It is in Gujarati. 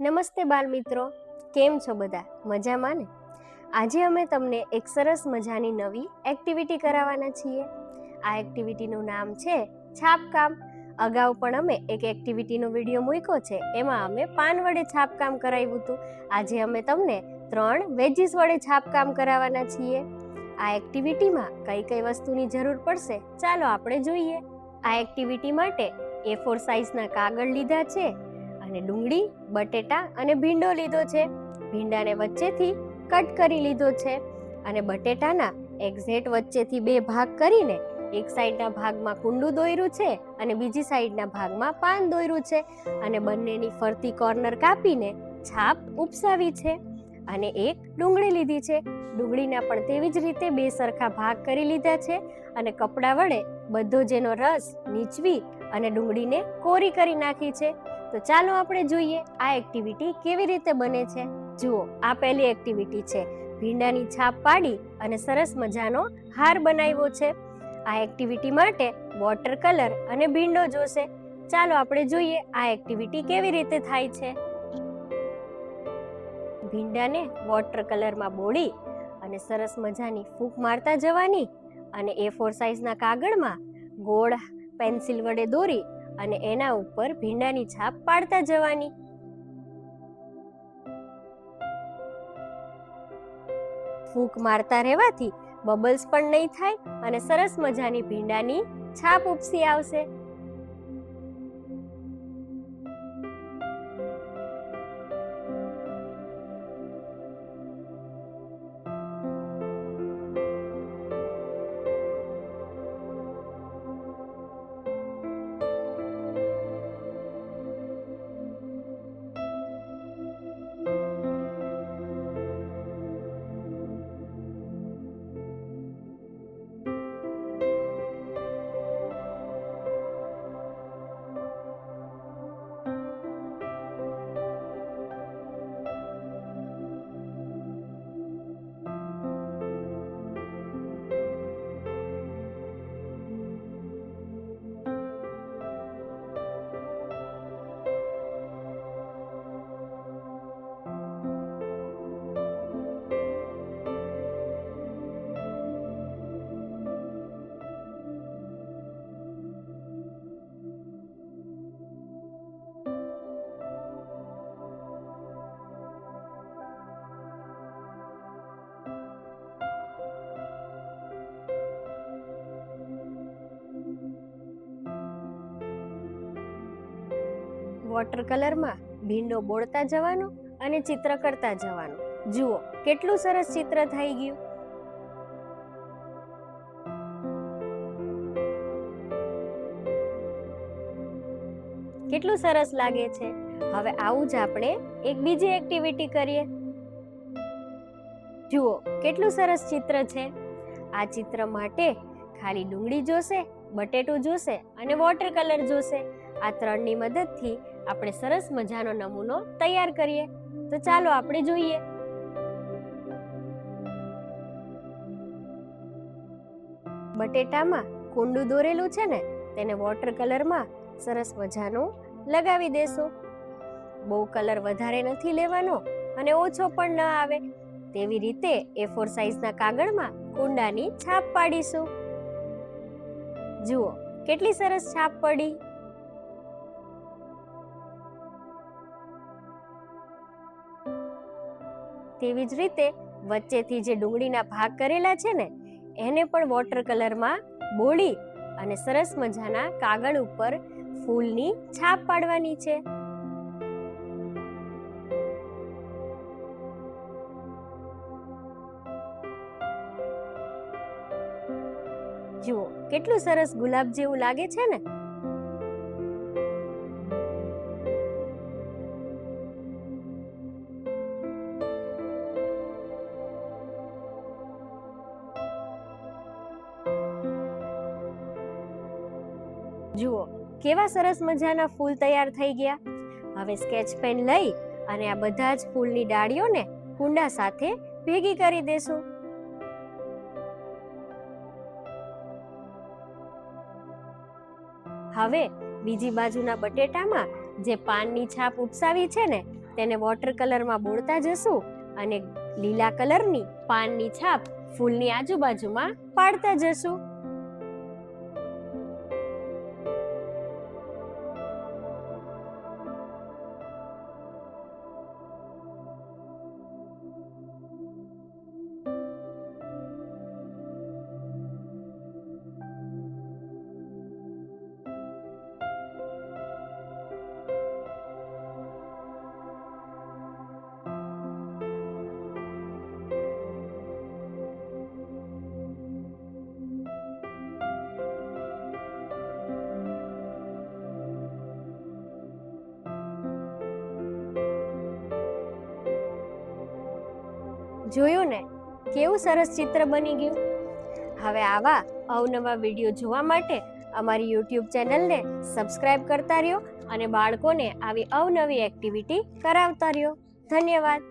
નમસ્તે બાલ મિત્રો કેમ છો બધા? મજામાં ને? આજે અમે તમને એક સરસ મજાની નવી એક્ટિવિટી કરાવવાના છીએ. આ એક્ટિવિટીનું નામ છે છાપકામ. અગાઉ પણ અમે એક એક્ટિવિટીનો વીડિયો મૂક્યો છે. એમાં અમે પાન વડે છાપકામ કરાવ્યું હતું. આજે અમે તમને ત્રણ વેજીસ વડે છાપકામ કરાવવાના છીએ. આ એક્ટિવિટીમાં કઈ કઈ વસ્તુની જરૂર પડશે? ચાલો આપણે જોઈએ. આ એક્ટિવિટી માટે એ ફોર સાઇઝના કાગળ લીધા છે. અને ડુંગળી, બટેટા અને ભીંડો લીધો છે. ભીંડાને વચ્ચેથી કટ કરી લીધો છે અને બટેટાના એક્ઝેટ વચ્ચેથી બે ભાગ કરીને એક સાઈડના ભાગમાં કુંડું દોર્યું છે અને બીજી સાઈડના ભાગમાં પાન દોર્યું છે અને બંનેની ફરતી કોર્નર કાપીને છાપ ઉપસાવી છે અને એક ડુંગળી લીધી છે. ડુંગળીના પણ તેવી જ રીતે બે સરખા ભાગ કરી લીધા છે અને કપડાં વડે બધો જેનો રસ નીચવી અને ડુંગળીને કોરી કરી નાખી છે. તો ચાલો આપણે જોઈએ, આ એક્ટિવિટી કેવી રીતે બને છે? જુઓ, આ પહેલી એક્ટિવિટી છે. ભીંડાની છાપ પાડી અને સરસ મજાનો હાર બનાવ્યો છે. આ એક્ટિવિટી માટે વોટર કલર અને ભીંડો જોશે. ચાલો આપણે જોઈએ, આ એક્ટિવિટી કેવી રીતે થાય છે? ભીંડાને વોટર કલરમાં બોળી અને સરસ મજાની ફૂંક મારતા જવાની અને એ ફોર સાઇઝના કાગળમાં ગોળ પેન્સિલ વડે દોરી અને એના ઉપર ભીંડાની છાપ પાડતા જવાની. ફૂંક મારતા રહેવાથી બબલ્સ પણ નહીં થાય અને સરસ મજાની ભીંડાની છાપ ઉપસી આવશે. વોટર કલરમાં ભીંડો બોળતા જવાનો અને ચિત્ર કરતા જવાનું. જુઓ, કેટલું સરસ ચિત્ર થઈ ગયું. કેટલું સરસ લાગે છે. હવે આવું જ આપણે એક બીજી એક્ટિવિટી કરીએ. જુઓ, કેટલું સરસ ચિત્ર છે. આ ચિત્ર માટે ખાલી ડુંગળી જોશે, બટેટું જોશે અને વોટર કલર જોશે. આ ત્રણની મદદથી આપણે સરસ મજાનો નમૂનો તૈયાર કરીએ. તો ચાલો આપણે જોઈએ. બટેટામાં કુંડું દોરેલું છે ને, તેને વોટર કલરમાં સરસ મજાનું લગાવી દેશું. બહુ કલર વધારે નથી લેવાનો અને ઓછો પણ ન આવે. તેવી રીતે એ ફોર સાઇઝના કાગળમાં કુંડાની છાપ પાડીશું. જુઓ, કેટલી સરસ છાપ પડી. તેવી જ રીતે વચ્ચેથી જે ડુંગળીના ભાગ કરેલા છે ને, એને પણ વોટર કલરમાં બોળી અને સરસ મજાના કાગળ ઉપર ફૂલની છાપ પાડવાની છે. જુઓ, કેટલું સરસ ગુલાબ જેવું લાગે છે ને? જુઓ, કેવા સરસ મજાના ફૂલ તૈયાર થઈ ગયા. હવે સ્કેચ પેન લઈ અને આ બધા જ ફૂલની ડાળીઓને કુંડા સાથે ભેગી કરી દેશું. હવે બીજી બાજુના બટેટામાં જે પાનની છાપ ઉપસાવી છે ને, તેને વોટર કલરમાં બોળતા જશું અને લીલા કલરની પાનની છાપ ફૂલની આજુબાજુમાં પાડતા જશું. જોયું ને? કેવું સરસ ચિત્ર બની ગયું? હવે આવા અવનવા વીડિયો જોવા માટે અમારી યુટ્યુબ ચેનલને સબસ્ક્રાઇબ કરતા રહ્યો અને બાળકોને આવી અવનવી એક્ટિવિટી કરાવતા રહ્યો. ધન્યવાદ.